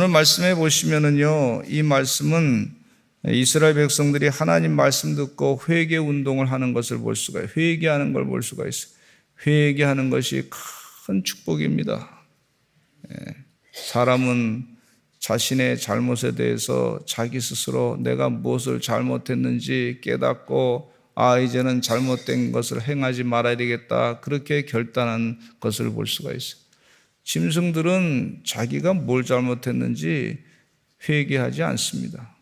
오늘 말씀해 보시면은요, 이 말씀은 이스라엘 백성들이 하나님 말씀 듣고 회개 운동을 하는 것을 볼 수가, 회개하는 걸 볼 수가 있어요. 회개하는 것이 큰 축복입니다. 예. 사람은 자신의 잘못에 대해서 자기 스스로 내가 무엇을 잘못했는지 깨닫고 아, 이제는 잘못된 것을 행하지 말아야 되겠다. 그렇게 결단한 것을 볼 수가 있어요. 짐승들은 자기가 뭘 잘못했는지 회개하지 않습니다.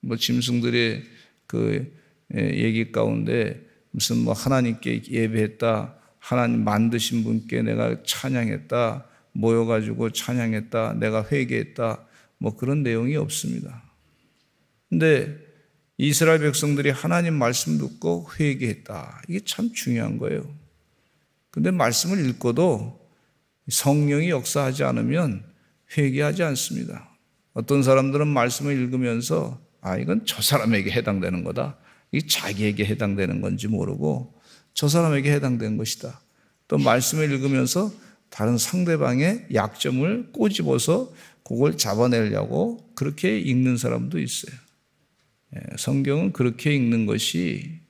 뭐 짐승들의 그 얘기 가운데 무슨 뭐 하나님께 예배했다. 하나님 만드신 분께 내가 찬양했다. 모여가지고 찬양했다. 내가 회개했다. 뭐 그런 내용이 없습니다. 근데 이스라엘 백성들이 하나님 말씀 듣고 회개했다. 이게 참 중요한 거예요. 근데 말씀을 읽고도 성령이 역사하지 않으면 회개하지 않습니다. 어떤 사람들은 말씀을 읽으면서 아, 이건 저 사람에게 해당되는 거다. 이 자기에게 해당되는 건지 모르고 저 사람에게 해당된 것이다. 또 말씀을 읽으면서 다른 상대방의 약점을 꼬집어서 그걸 잡아내려고 그렇게 읽는 사람도 있어요. 예, 성경은 그렇게 읽는 것이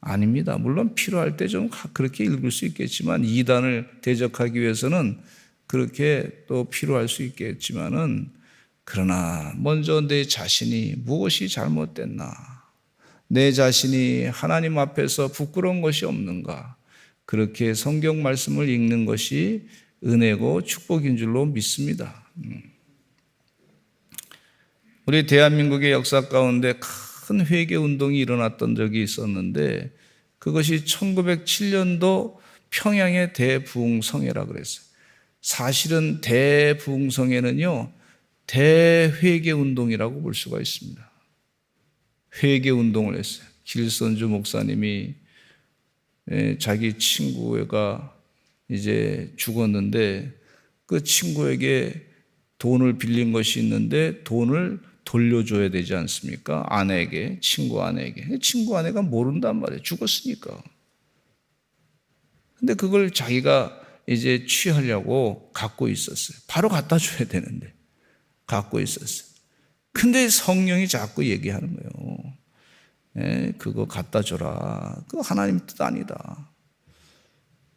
아닙니다. 물론 필요할 때 좀 그렇게 읽을 수 있겠지만 이단을 대적하기 위해서는 그렇게 또 필요할 수 있겠지만은 그러나 먼저 내 자신이 무엇이 잘못됐나? 내 자신이 하나님 앞에서 부끄러운 것이 없는가? 그렇게 성경 말씀을 읽는 것이 은혜고 축복인 줄로 믿습니다. 음. 우리 대한민국의 역사 가운데 큰 회개 운동이 일어났던 적이 있었는데 그것이 1907년도 평양의 대부흥성회라 그랬어요. 사실은 대부흥성회는요, 대회개 운동이라고 볼 수가 있습니다. 회개 운동을 했어요. 길선주 목사님이 예, 자기 친구가 이제 죽었는데 그 친구에게 돈을 빌린 것이 있는데 돈을 돌려줘야 되지 않습니까? 아내에게, 친구 아내에게. 친구 아내가 모른단 말이에요. 죽었으니까. 근데 그걸 자기가 이제 취하려고 갖고 있었어요. 바로 갖다 줘야 되는데. 갖고 있었어요. 근데 성령이 자꾸 얘기하는 거예요. 에, 그거 갖다 줘라. 그거 하나님 뜻 아니다.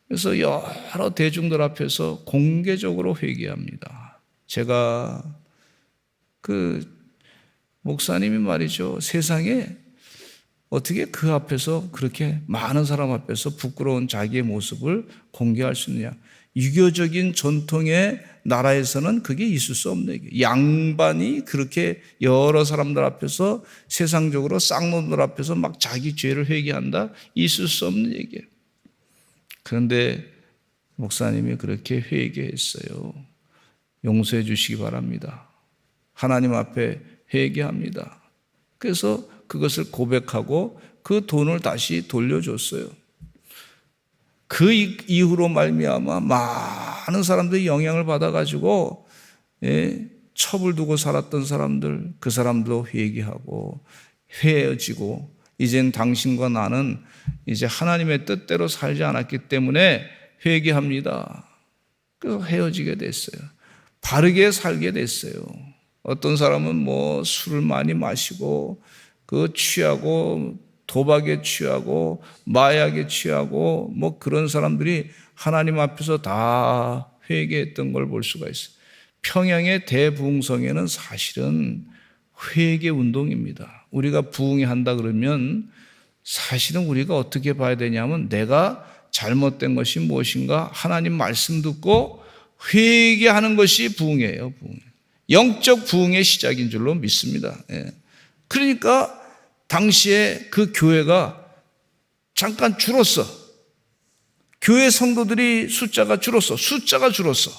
그래서 여러 대중들 앞에서 공개적으로 회개합니다. 제가 그 목사님이 말이죠. 세상에 어떻게 그 앞에서 그렇게 많은 사람 앞에서 부끄러운 자기의 모습을 공개할 수 있느냐. 유교적인 전통의 나라에서는 그게 있을 수 없는 얘기. 양반이 그렇게 여러 사람들 앞에서 세상적으로 쌍놈들 앞에서 막 자기 죄를 회개한다? 있을 수 없는 얘기예요. 그런데 목사님이 그렇게 회개했어요. 용서해 주시기 바랍니다. 하나님 앞에 회개합니다. 그래서 그것을 고백하고 그 돈을 다시 돌려줬어요. 그 이후로 말미암아 많은 사람들이 영향을 받아가지고 예, 첩을 두고 살았던 사람들 그 사람도 회개하고 헤어지고 이젠 당신과 나는 이제 하나님의 뜻대로 살지 않았기 때문에 회개합니다. 그래서 헤어지게 됐어요. 바르게 살게 됐어요. 어떤 사람은 뭐 술을 많이 마시고 그 취하고 도박에 취하고 마약에 취하고 뭐 그런 사람들이 하나님 앞에서 다 회개했던 걸 볼 수가 있어요. 평양의 대부흥성에는 사실은 회개 운동입니다. 우리가 부흥이 한다 그러면 사실은 우리가 어떻게 봐야 되냐면 내가 잘못된 것이 무엇인가 하나님 말씀 듣고 회개하는 것이 부흥이에요. 부흥. 영적 부흥의 시작인 줄로 믿습니다. 예. 그러니까 당시에 그 교회가 잠깐 줄었어. 교회 성도들이 숫자가 줄었어. 숫자가 줄었어.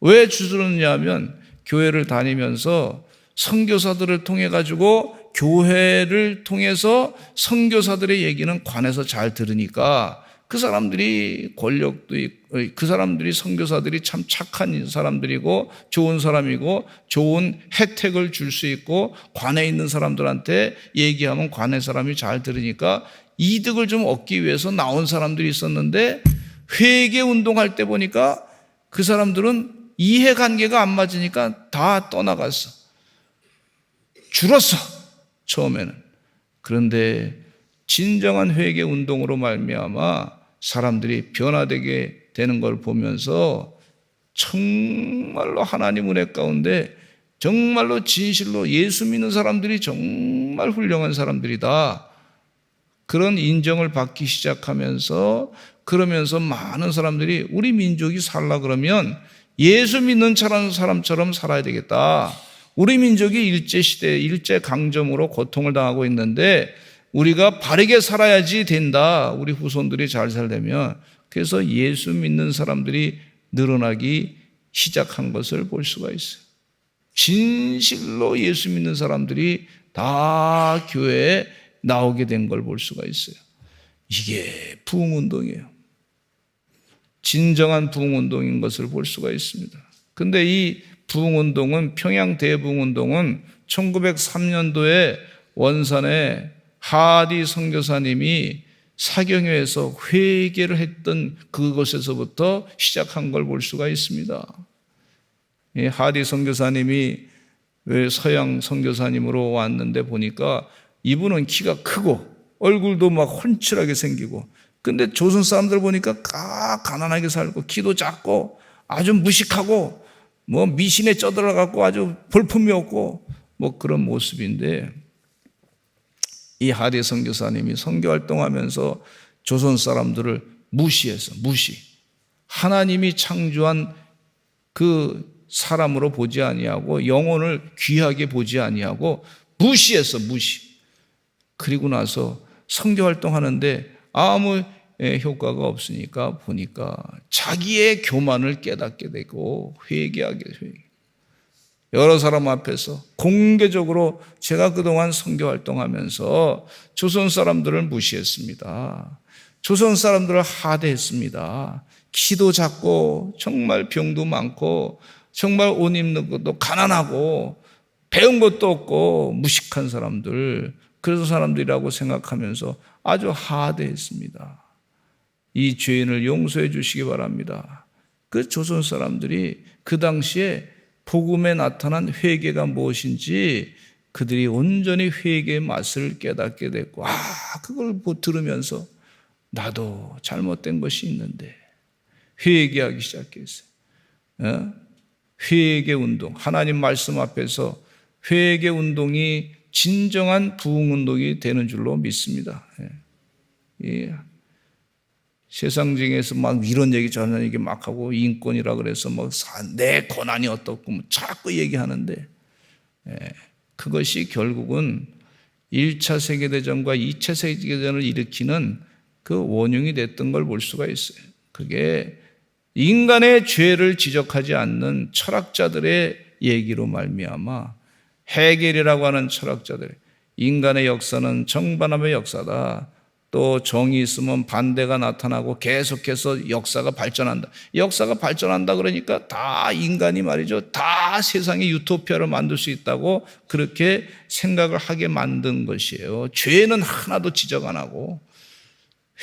왜 줄었냐 하면 교회를 다니면서 선교사들을 통해 가지고 교회를 통해서 선교사들의 얘기는 관에서 잘 들으니까 그 사람들이 권력도 있고 그 사람들이 선교사들이 참 착한 사람들이고 좋은 사람이고 좋은 혜택을 줄 수 있고 관에 있는 사람들한테 얘기하면 관의 사람이 잘 들으니까 이득을 좀 얻기 위해서 나온 사람들이 있었는데 회계 운동할 때 보니까 그 사람들은 이해 관계가 안 맞으니까 다 떠나갔어. 줄었어. 처음에는. 그런데 진정한 회개 운동으로 말미암아 사람들이 변화되게 되는 걸 보면서 정말로 하나님 은혜 가운데 정말로 진실로 예수 믿는 사람들이 정말 훌륭한 사람들이다. 그런 인정을 받기 시작하면서 그러면서 많은 사람들이 우리 민족이 살라 그러면 예수 믿는 사람처럼 살아야 되겠다. 우리 민족이 일제 시대, 일제 강점으로 고통을 당하고 있는데 우리가 바르게 살아야지 된다. 우리 후손들이 잘 살려면 그래서 예수 믿는 사람들이 늘어나기 시작한 것을 볼 수가 있어요. 진실로 예수 믿는 사람들이 다 교회에 나오게 된 걸 볼 수가 있어요. 이게 부흥운동이에요. 진정한 부흥운동인 것을 볼 수가 있습니다. 근데 이 부흥운동은 평양 대부흥운동은 1903년도에 원산에 하디 선교사님이 사경회에서 회개를 했던 그곳에서부터 시작한 걸 볼 수가 있습니다. 하디 선교사님이 서양 선교사님으로 왔는데 보니까 이분은 키가 크고 얼굴도 막 훤칠하게 생기고 근데 조선 사람들 보니까 까 가난하게 살고 키도 작고 아주 무식하고 뭐 미신에 쩌들어갖고 아주 볼품이 없고 뭐 그런 모습인데 이 하리 선교사님이 선교 활동하면서 조선 사람들을 무시해서 무시 하나님이 창조한 그 사람으로 보지 아니하고 영혼을 귀하게 보지 아니하고 무시해서 무시 그리고 나서 선교 활동하는데 아무 효과가 없으니까 보니까 자기의 교만을 깨닫게 되고 회개하게 회개. 여러 사람 앞에서 공개적으로 제가 그동안 선교 활동하면서 조선 사람들을 무시했습니다. 조선 사람들을 하대했습니다. 키도 작고 정말 병도 많고 정말 옷 입는 것도 가난하고 배운 것도 없고 무식한 사람들 그래서 사람들이라고 생각하면서 아주 하대했습니다. 이 죄인을 용서해 주시기 바랍니다. 그 조선 사람들이 그 당시에 복음에 나타난 회개가 무엇인지 그들이 온전히 회개의 맛을 깨닫게 됐고, 아, 그걸 들으면서 나도 잘못된 것이 있는데 회개하기 시작했어요. 어? 회개 운동. 하나님 말씀 앞에서 회개 운동이 진정한 부흥 운동이 되는 줄로 믿습니다. 예. 세상 중에서 막 이런 얘기 저런 얘기 막 하고 인권이라 그래서 뭐 내 권한이 어떻고 뭐 자꾸 얘기하는데 예. 그것이 결국은 1차 세계대전과 2차 세계대전을 일으키는 그 원흉이 됐던 걸 볼 수가 있어요. 그게 인간의 죄를 지적하지 않는 철학자들의 얘기로 말미암아 해겔이라고 하는 철학자들 인간의 역사는 정반함의 역사다. 또 정이 있으면 반대가 나타나고 계속해서 역사가 발전한다. 역사가 발전한다 그러니까 다 인간이 말이죠. 다 세상의 유토피아를 만들 수 있다고 그렇게 생각을 하게 만든 것이에요. 죄는 하나도 지적 안 하고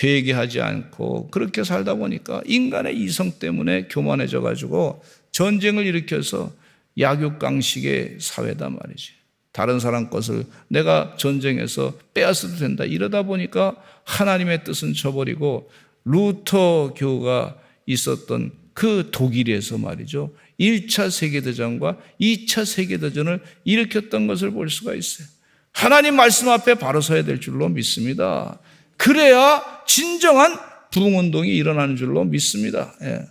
회개하지 않고 그렇게 살다 보니까 인간의 이성 때문에 교만해져 가지고 전쟁을 일으켜서 약육강식의 사회다 말이지. 다른 사람 것을 내가 전쟁에서 빼앗아도 된다. 이러다 보니까 하나님의 뜻은 저버리고 루터 교가 있었던 그 독일에서 말이죠. 1차 세계대전과 2차 세계대전을 일으켰던 것을 볼 수가 있어요. 하나님 말씀 앞에 바로 서야 될 줄로 믿습니다. 그래야 진정한 부흥운동이 일어나는 줄로 믿습니다. 예.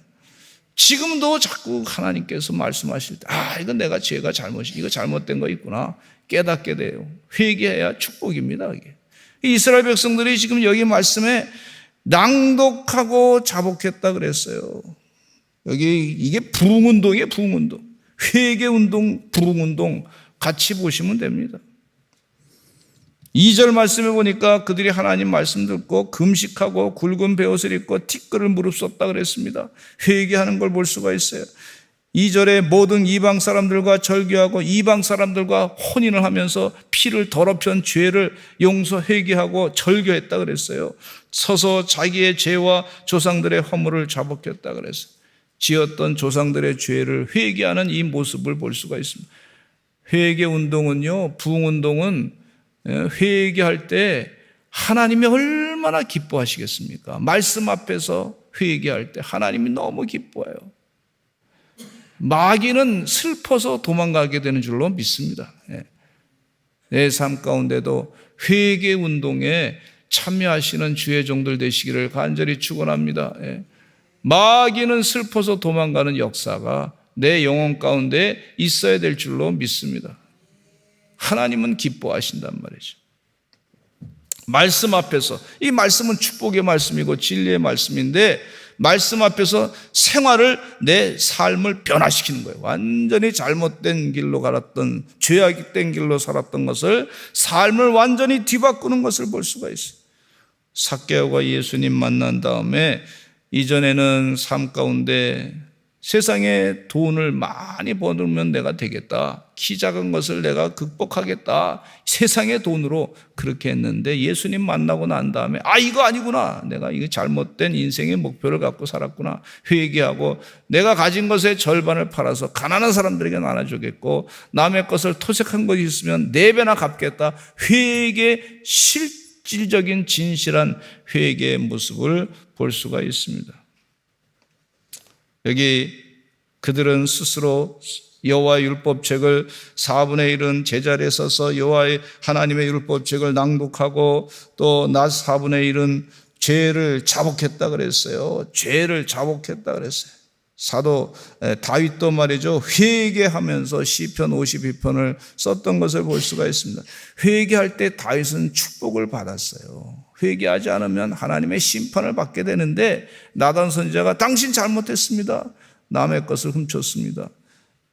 지금도 자꾸 하나님께서 말씀하실 때, 아, 이건 내가 죄가 잘못이, 이거 잘못된 거 있구나. 깨닫게 돼요. 회개해야 축복입니다, 이게. 이스라엘 백성들이 지금 여기 말씀에 낭독하고 자복했다 그랬어요. 여기 이게 부흥운동이에요, 부흥운동. 회개운동, 부흥운동 같이 보시면 됩니다. 2절 말씀에 보니까 그들이 하나님 말씀 듣고 금식하고 굵은 베옷을 입고 티끌을 무릅썼다 그랬습니다. 회개하는 걸 볼 수가 있어요. 2절에 모든 이방 사람들과 절교하고 이방 사람들과 혼인을 하면서 피를 더럽힌 죄를 용서 회개하고 절교했다 그랬어요. 서서 자기의 죄와 조상들의 허물을 자복했다 그랬어요. 지었던 조상들의 죄를 회개하는 이 모습을 볼 수가 있습니다. 회개 운동은요, 부흥 운동은 예, 회개할 때 하나님이 얼마나 기뻐하시겠습니까? 말씀 앞에서 회개할 때 하나님이 너무 기뻐해요. 마귀는 슬퍼서 도망가게 되는 줄로 믿습니다. 예. 내삶 가운데도 회개 운동에 참여하시는 주의 종들 되시기를 간절히 축원합니다. 예. 마귀는 슬퍼서 도망가는 역사가 내 영혼 가운데 있어야 될 줄로 믿습니다. 하나님은 기뻐하신단 말이죠. 말씀 앞에서 이 말씀은 축복의 말씀이고 진리의 말씀인데 말씀 앞에서 생활을 내 삶을 변화시키는 거예요. 완전히 잘못된 길로 갈았던 죄악된 길로 살았던 것을 삶을 완전히 뒤바꾸는 것을 볼 수가 있어요. 사개오가 예수님 만난 다음에 이전에는 삶 가운데 세상에 돈을 많이 버으면 내가 되겠다. 키 작은 것을 내가 극복하겠다. 세상의 돈으로 그렇게 했는데 예수님 만나고 난 다음에 아, 이거 아니구나. 내가 이거 잘못된 인생의 목표를 갖고 살았구나. 회개하고 내가 가진 것의 절반을 팔아서 가난한 사람들에게 나눠주겠고 남의 것을 토색한 것이 있으면 네 배나 갚겠다. 회개 실질적인 진실한 회개의 모습을 볼 수가 있습니다. 여기 그들은 스스로 여호와의 율법책을 4분의 1은 제자리에 서서 여호와의 하나님의 율법책을 낭독하고 또 낮 4분의 1은 죄를 자복했다 그랬어요. 죄를 자복했다 그랬어요. 사도 다윗도 말이죠. 회개하면서 시편 52편을 썼던 것을 볼 수가 있습니다. 회개할 때 다윗은 축복을 받았어요. 회개하지 않으면 하나님의 심판을 받게 되는데 나단 선지자가 당신 잘못했습니다. 남의 것을 훔쳤습니다.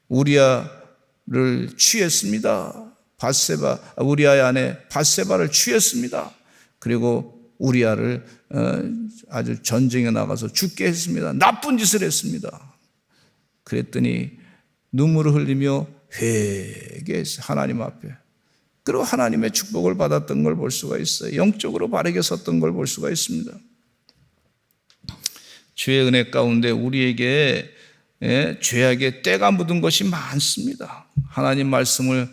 우리아를 취했습니다. 바세바 우리아의 아내 바세바를 취했습니다. 그리고 우리아를 어, 아주 전쟁에 나가서 죽게 했습니다. 나쁜 짓을 했습니다. 그랬더니 눈물을 흘리며 회개했어요. 하나님 앞에. 그리고 하나님의 축복을 받았던 걸 볼 수가 있어요. 영적으로 바르게 섰던 걸 볼 수가 있습니다. 주의 은혜 가운데 우리에게 예, 죄악의 때가 묻은 것이 많습니다. 하나님 말씀을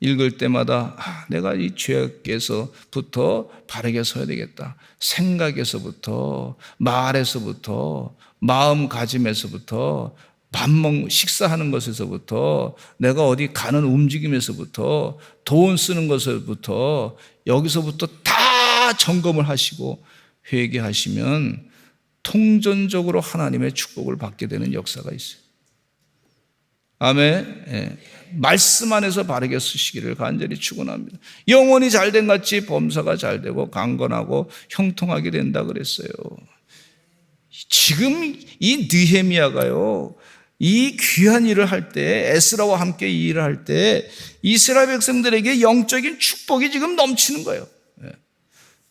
읽을 때마다 아, 내가 이 죄악에서부터 바르게 서야 되겠다. 생각에서부터 말에서부터 마음가짐에서부터 밥 먹, 식사하는 것에서부터 내가 어디 가는 움직임에서부터 돈 쓰는 것에서부터 여기서부터 다 점검을 하시고 회개하시면 통전적으로 하나님의 축복을 받게 되는 역사가 있어요. 아멘. 예. 말씀 안에서 바르게 쓰시기를 간절히 축원합니다. 영혼이 잘된 같이 범사가 잘 되고 강건하고 형통하게 된다 그랬어요. 지금 이 느헤미야가요. 이 귀한 일을 할 때, 에스라와 함께 이 일을 할 때, 이스라엘 백성들에게 영적인 축복이 지금 넘치는 거예요. 예.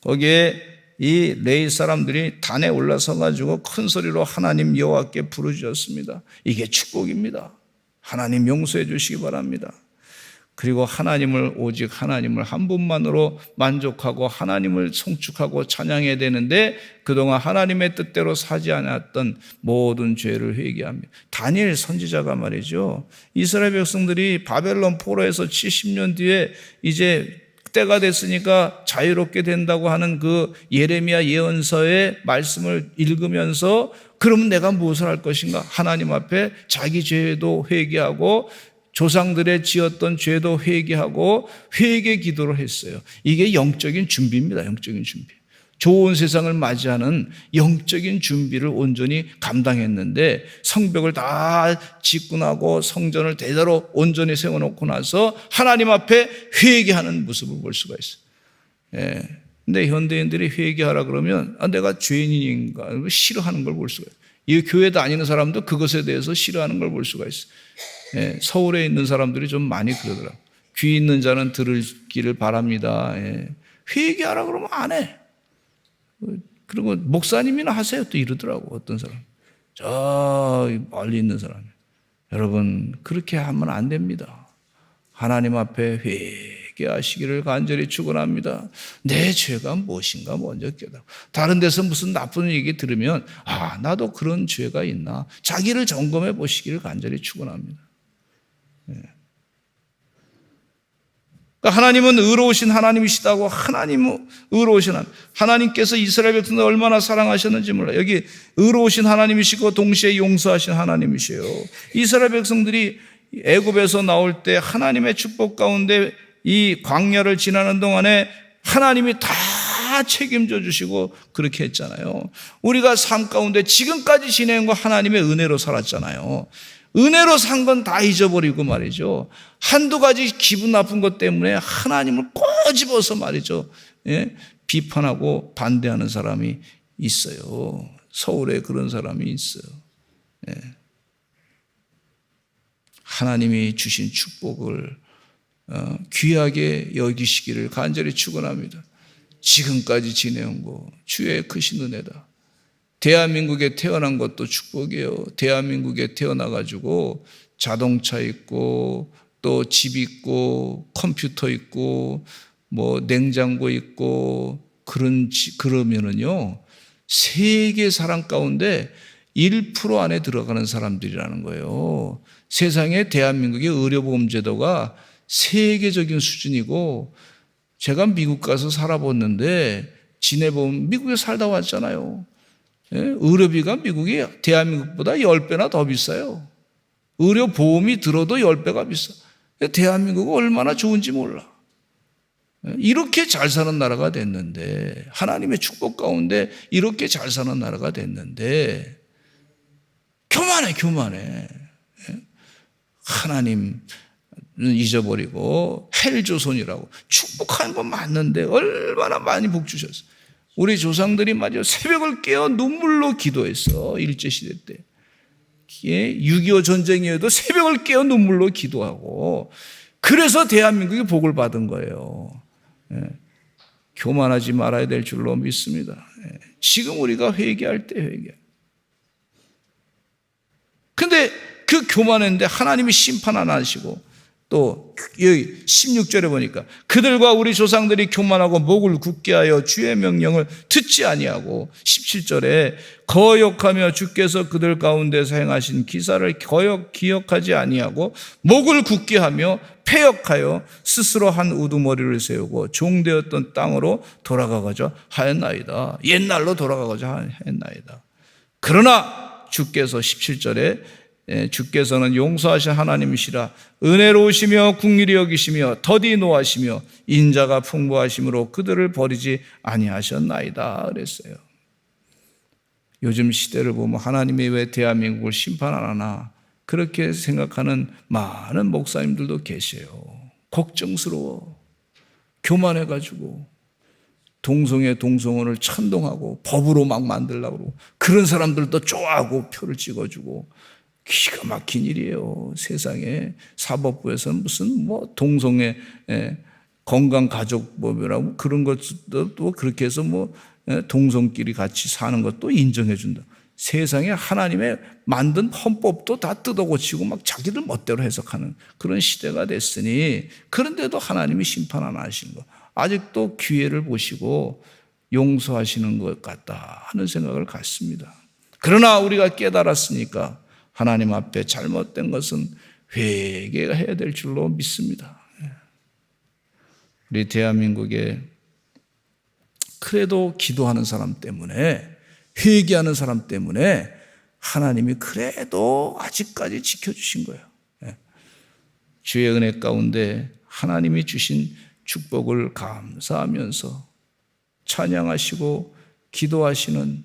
거기에 이 레이 사람들이 단에 올라서 가지고 큰 소리로 하나님 여호와께 부르짖었습니다. 이게 축복입니다. 하나님 용서해 주시기 바랍니다. 그리고 하나님을 오직 하나님을 한 분만으로 만족하고 하나님을 송축하고 찬양해야 되는데 그동안 하나님의 뜻대로 사지 않았던 모든 죄를 회개합니다. 다니엘 선지자가 말이죠. 이스라엘 백성들이 바벨론 포로에서 70년 뒤에 이제 때가 됐으니까 자유롭게 된다고 하는 그 예레미야 예언서의 말씀을 읽으면서 그러면 내가 무엇을 할 것인가? 하나님 앞에 자기 죄도 회개하고 조상들의 지었던 죄도 회개하고 회개 기도를 했어요. 이게 영적인 준비입니다. 영적인 준비. 좋은 세상을 맞이하는 영적인 준비를 온전히 감당했는데 성벽을 다 짓고 나고 성전을 대대로 온전히 세워놓고 나서 하나님 앞에 회개하는 모습을 볼 수가 있어요. 예. 근데 현대인들이 회개하라 그러면 아, 내가 죄인인가 싫어하는 걸 볼 수가 있어요. 이 교회 다니는 사람도 그것에 대해서 싫어하는 걸 볼 수가 있어요. 예. 서울에 있는 사람들이 좀 많이 그러더라고요. 귀 있는 자는 들을기를 바랍니다. 예. 회개하라 그러면 안 해. 그리고 목사님이나 하세요 또 이러더라고 어떤 사람. 저 멀리 있는 사람. 여러분 그렇게 하면 안 됩니다. 하나님 앞에 깨닫게 하시기를 간절히 축원합니다. 내 죄가 무엇인가 먼저 깨닫고 다른 데서 무슨 나쁜 얘기 들으면 아 나도 그런 죄가 있나 자기를 점검해 보시기를 간절히 축원합니다. 그러니까 하나님은 의로우신 하나님이시다고 하나님은 의로우신 하나님. 하나님께서 이스라엘 백성을 얼마나 사랑하셨는지 몰라. 여기 의로우신 하나님이시고 동시에 용서하신 하나님이시요. 이스라엘 백성들이 애굽에서 나올 때 하나님의 축복 가운데 이 광야를 지나는 동안에 하나님이 다 책임져 주시고 그렇게 했잖아요. 우리가 삶 가운데 지금까지 지낸 거 하나님의 은혜로 살았잖아요. 은혜로 산 건 다 잊어버리고 말이죠. 한두 가지 기분 나쁜 것 때문에 하나님을 꼬집어서 말이죠. 예? 비판하고 반대하는 사람이 있어요. 서울에 그런 사람이 있어요. 예. 하나님이 주신 축복을 어, 귀하게 여기시기를 간절히 축원합니다. 지금까지 지내온 거 주의 크신 은혜다. 대한민국에 태어난 것도 축복이에요. 대한민국에 태어나 가지고 자동차 있고 또 집 있고 컴퓨터 있고 뭐 냉장고 있고 그런 그러면은요 세계 사람 가운데 1% 안에 들어가는 사람들이라는 거예요. 세상에 대한민국의 의료보험 제도가 세계적인 수준이고 제가 미국 가서 살아봤는데 지내보면 미국에 살다 왔잖아요. 예? 의료비가 미국이 대한민국보다 10배나 더 비싸요. 의료보험이 들어도 10배가 비싸. 대한민국은 얼마나 좋은지 몰라. 예? 이렇게 잘 사는 나라가 됐는데, 하나님의 축복 가운데 이렇게 잘 사는 나라가 됐는데, 교만해, 교만해. 예? 하나님 잊어버리고 헬조선이라고 축복하는 건 맞는데 얼마나 많이 복 주셨어. 우리 조상들이 말이죠. 새벽을 깨어 눈물로 기도했어. 일제시대 때. 6.25 전쟁이어도 새벽을 깨어 눈물로 기도하고 그래서 대한민국이 복을 받은 거예요. 예. 교만하지 말아야 될 줄로 믿습니다. 예. 지금 우리가 회개할 때 회개. 근데 그 교만했는데 하나님이 심판 안 하시고 또 여기 16절에 보니까 그들과 우리 조상들이 교만하고 목을 굳게 하여 주의 명령을 듣지 아니하고 17절에 거역하며 주께서 그들 가운데서 행하신 기사를 거역 기억하지 아니하고 목을 굳게 하며 폐역하여 스스로 한 우두머리를 세우고 종되었던 땅으로 돌아가고자 하였나이다. 옛날로 돌아가고자 하였나이다. 그러나 주께서 17절에 예, 주께서는 용서하신 하나님이시라 은혜로우시며 궁일이 여기시며 더디 노하시며 인자가 풍부하심으로 그들을 버리지 아니하셨나이다 그랬어요. 요즘 시대를 보면 하나님이 왜 대한민국을 심판 안 하나 그렇게 생각하는 많은 목사님들도 계세요. 걱정스러워. 교만해 가지고 동성애 동성혼을 천동하고 법으로 막 만들려고 그러고 그런 사람들도 좋아하고 표를 찍어주고 기가 막힌 일이에요. 세상에 사법부에서는 무슨 뭐 동성애 건강가족법이라고 그런 것도 또 그렇게 해서 뭐 동성끼리 같이 사는 것도 인정해 준다. 세상에 하나님의 만든 헌법도 다 뜯어고치고 막 자기들 멋대로 해석하는 그런 시대가 됐으니 그런데도 하나님이 심판 안 하시는 거. 아직도 기회를 보시고 용서하시는 것 같다 하는 생각을 갖습니다. 그러나 우리가 깨달았으니까 하나님 앞에 잘못된 것은 회개가 해야 될 줄로 믿습니다. 예. 우리 대한민국에 그래도 기도하는 사람 때문에 회개하는 사람 때문에 하나님이 그래도 아직까지 지켜주신 거예요. 예. 주의 은혜 가운데 하나님이 주신 축복을 감사하면서 찬양하시고 기도하시는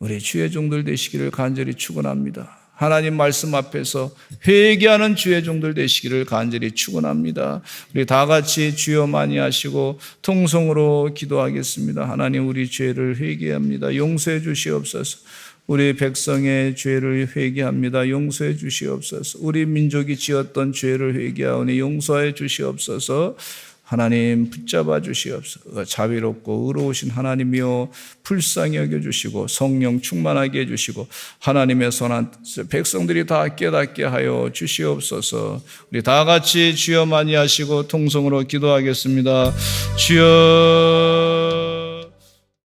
우리 주의 종들 되시기를 간절히 축원합니다. 하나님 말씀 앞에서 회개하는 주의 종들 되시기를 간절히 축원합니다. 우리 다 같이 주여 많이 하시고 통성으로 기도하겠습니다. 하나님 우리 죄를 회개합니다. 용서해 주시옵소서. 우리 백성의 죄를 회개합니다. 용서해 주시옵소서. 우리 민족이 지었던 죄를 회개하오니 용서해 주시옵소서. 하나님 붙잡아 주시옵소서. 자비롭고 의로우신 하나님이여 불쌍히 여겨 주시고 성령 충만하게 해 주시고 하나님의 선한 백성들이 다 깨닫게 하여 주시옵소서. 우리 다 같이 주여 많이 하시고 통성으로 기도하겠습니다. 주여